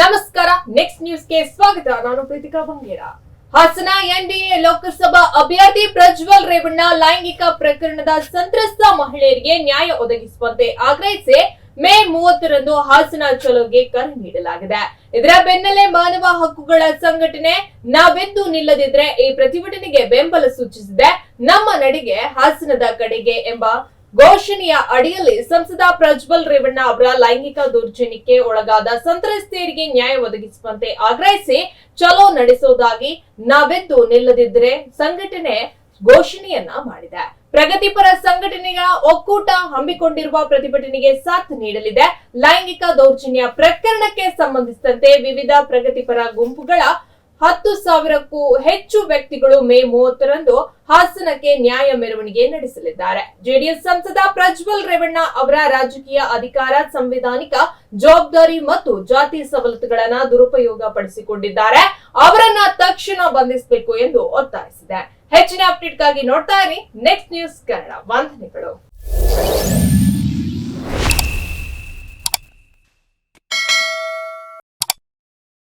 ನಮಸ್ಕಾರ ನೆಕ್ಸ್ಟ್ ನ್ಯೂಸ್ಗೆ ಸ್ವಾಗತ. ನಾನು ಪ್ರೀತಿಕಾ ಬಂಗೇರ. ಹಾಸನ ಎನ್ಡಿಎ ಲೋಕಸಭಾ ಅಭ್ಯರ್ಥಿ ಪ್ರಜ್ವಲ್ ರೇವಣ್ಣ ಲೈಂಗಿಕ ಪ್ರಕರಣದ ಸಂತ್ರಸ್ತ ಮಹಿಳೆಯರಿಗೆ ನ್ಯಾಯ ಒದಗಿಸುವಂತೆ ಆಗ್ರಹಿಸಿ ಮೇ ಮೂವತ್ತರಂದು ಹಾಸನ ಚಲೋಗೆ ಕರೆ ನೀಡಲಾಗಿದೆ. ಇದರ ಬೆನ್ನಲ್ಲೇ ಮಾನವ ಹಕ್ಕುಗಳ ಸಂಘಟನೆ ನಾವೆಂದು ನಿಲ್ಲದಿದ್ರೆ ಈ ಪ್ರತಿಭಟನೆಗೆ ಬೆಂಬಲ ಸೂಚಿಸಿದೆ. ನಮ್ಮ ನಡಿಗೆ ಹಾಸನದ ಕಡೆಗೆ ಎಂಬ ಘೋಷಣೆಯ ಅಡಿಯಲ್ಲಿ ಸಂಸದ ಪ್ರಜ್ವಲ್ ರೇವಣ್ಣ ಅವರ ಲೈಂಗಿಕ ದೌರ್ಜನ್ಯಕ್ಕೆ ಒಳಗಾದ ಸಂತ್ರಸ್ತೆಯರಿಗೆ ನ್ಯಾಯ ಒದಗಿಸುವಂತೆ ಆಗ್ರಹಿಸಿ ಚಲೋ ನಡೆಸುವುದಾಗಿ ನಾವೆದ್ದು ನಿಲ್ಲದಿದ್ದರೆ ಸಂಘಟನೆ ಘೋಷಣೆಯನ್ನ ಮಾಡಿದೆ. ಪ್ರಗತಿಪರ ಸಂಘಟನೆಗಳ ಒಕ್ಕೂಟ ಹಮ್ಮಿಕೊಂಡಿರುವ ಪ್ರತಿಭಟನೆಗೆ ಸಾಥ್ ನೀಡಲಿದೆ. ಲೈಂಗಿಕ ದೌರ್ಜನ್ಯ ಪ್ರಕರಣಕ್ಕೆ ಸಂಬಂಧಿಸಿದಂತೆ ವಿವಿಧ ಪ್ರಗತಿಪರ ಗುಂಪುಗಳ ಹತ್ತು ಸಾವಿರಕ್ಕೂ ಹೆಚ್ಚು ವ್ಯಕ್ತಿಗಳು ಮೇ ಮೂವತ್ತರಂದು ಹಾಸನಕ್ಕೆ ನ್ಯಾಯ ಮೆರವಣಿಗೆ ನಡೆಸಲಿದ್ದಾರೆ. ಜೆಡಿಎಸ್ ಸಂಸದ ಪ್ರಜ್ವಲ್ ರೇವಣ್ಣ ಅವರ ರಾಜಕೀಯ ಅಧಿಕಾರ ಸಂವಿಧಾನಿಕ ಜವಾಬ್ದಾರಿ ಮತ್ತು ಜಾತಿ ಸವಲತ್ತುಗಳನ್ನ ದುರುಪಯೋಗ ಪಡಿಸಿಕೊಂಡಿದ್ದಾರೆ ಅವರನ್ನ ತಕ್ಷಣ ಬಂಧಿಸಬೇಕು ಎಂದು ಒತ್ತಾಯಿಸಿದೆ. ಹೆಚ್ಚಿನ ಅಪ್ಡೇಟ್ಗಾಗಿ ನೋಡ್ತಾ ಇರಿ. ನೆಕ್ಸ್ಟ್ ನ್ಯೂಸ್ ಕನ್ನಡ ವಂದನೆಗಳು.